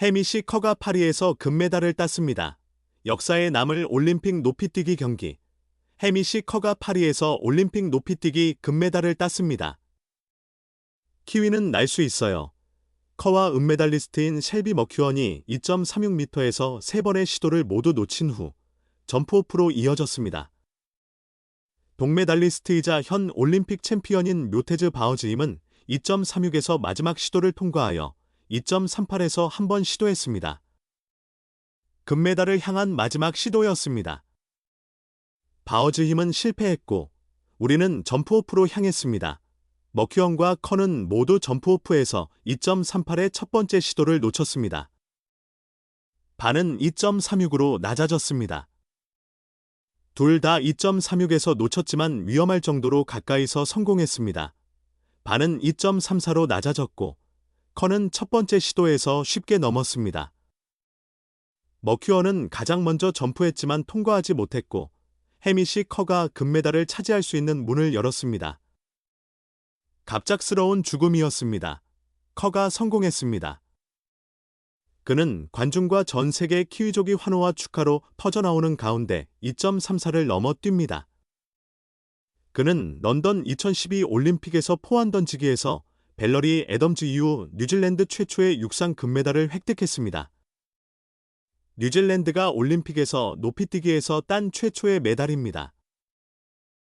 해미시 커가 파리에서 금메달을 땄습니다. 역사에 남을 올림픽 높이뛰기 경기. 해미시 커가 파리에서 올림픽 높이뛰기 금메달을 땄습니다. 키위는 날 수 있어요. 커와 은메달리스트인 셸비 머큐언이 2.36m에서 세번의 시도를 모두 놓친 후 점프오프로 이어졌습니다. 동메달리스트이자 현 올림픽 챔피언인 묘테즈 바어즈임은 2.36에서 마지막 시도를 통과하여 2.38에서 한 번 시도했습니다. 금메달을 향한 마지막 시도였습니다. 바어즈 힘은 실패했고 우리는 점프오프로 향했습니다. 머큐언과 커는 모두 점프오프에서 2.38의 첫 번째 시도를 놓쳤습니다. 반은 2.36으로 낮아졌습니다. 둘 다 2.36에서 놓쳤지만 위험할 정도로 가까이서 성공했습니다. 반은 2.34로 낮아졌고 커는 첫 번째 시도에서 쉽게 넘었습니다. 머큐어는 가장 먼저 점프했지만 통과하지 못했고 해미시 커가 금메달을 차지할 수 있는 문을 열었습니다. 갑작스러운 죽음이었습니다. 커가 성공했습니다. 그는 관중과 전 세계 키위족이 환호와 축하로 터져나오는 가운데 2.34를 넘어 뜁니다. 그는 런던 2012 올림픽에서 포환 던지기에서 벨러리 애덤즈 이후 뉴질랜드 최초의 육상 금메달을 획득했습니다. 뉴질랜드가 올림픽에서 높이뛰기에서 딴 최초의 메달입니다.